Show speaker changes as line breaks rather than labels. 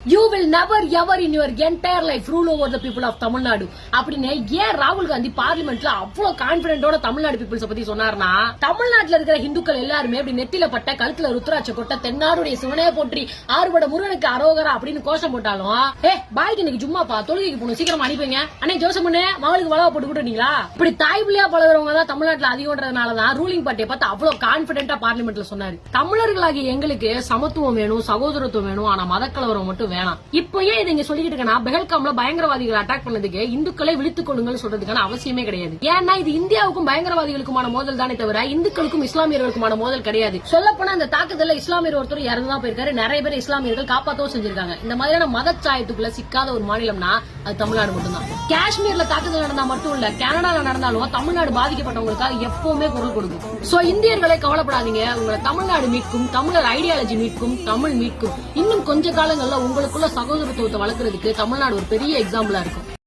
You will never ever in your entire life rule over the people of Tamil Nadu அப்படின்னு ஏன் ராகுல் காந்தி பார்லிமெண்ட்ல அவ்வளவு கான்பிடென்டோட தமிழ்நாடு பீப்புள்ஸ் பத்தி சொன்னார்னா தமிழ்நாட்டுல இருக்கிற ஹிந்துக்கள் எல்லாருமே அப்படி நெத்தில பட்ட கழுத்துல ருத்ராட்ச கொட்ட தென்னாடுடைய சிவனே போற்றி ஆறுபட முருகனுக்கு அரோகரா அப்படின்னு கோஷம் போட்டாலும் ஏ பாய்க்கு இன்னைக்கு சும்மாப்பா தொழுகைக்கு போகணும் சீக்கிரமா அனுப்பிங்க அண்ணே ஜோசம் பண்ணு மகளுக்கு வளவா போட்டு விட்டுட்டீங்களா இப்படி தாய் பிள்ளையா பழகுறவங்க தான் தமிழ்நாட்டில் அதிகம்ன்றதுனால தான் ரூலிங் பார்ட்டியை பார்த்து அவ்வளவு கான்பிடென்டா பார்லிமெண்ட்ல சொன்னாரு. தமிழர்களாகிய எங்களுக்கு சமத்துவம் வேணும் சகோதரத்துவம் வேணும் ஆனா மதக்கலவரம் மட்டும் வேணாம். இப்போ ஏன் இதை இங்க சொல்லிட்டு இருக்கேன்னா பெஹல்காம்ல பயங்கரவாதிகள் அட்டாக் பண்ணதுக்கு இந்துக்களை விழித்துக் கொள்ளுங்கள் சொல்றதுக்கான அவசியமே கிடையாது. ஏன்னா இது இந்தியாவுக்கும் பயங்கரவாதிகளுக்குமான மோதல் தானே தவிர இந்துக்களுக்கும் இஸ்லாமியர்களுக்குமான மோதல் கிடையாது. சொல்ல போனா அந்த தாக்குதல்ல இஸ்லாமியர் ஒருத்தர் இறந்துதான் போயிருக்காரு. நிறைய பேர் இஸ்லாமியர்கள் காப்பாத்தவும் செஞ்சிருக்காங்க. இந்த மாதிரியான மதச்சாயத்துக்குள்ள சிக்காத ஒரு மாநிலம்னா அது தமிழ்நாடு மட்டும்தான். காஷ்மீர்ல தாக்குதல் நடந்தா மட்டும் இல்ல கனடால நடந்தாலும் தமிழ்நாடு பாதிக்கப்பட்டவங்களுக்காக எப்பவுமே குரல் கொடுக்கும். சோ இந்தியர்களை கவலைப்படாதீங்க. உங்களை தமிழ்நாடு மீட்கும் தமிழர் ஐடியாலஜி மீட்கும் தமிழ் மீட்கும். இன்னும் கொஞ்ச காலங்கள்ல அவங்களுக்குள்ள சகோதரத்துவத்தை வளர்க்கறதுக்கு தமிழ்நாடு ஒரு பெரிய எக்ஸாம்பிளா இருக்கும்.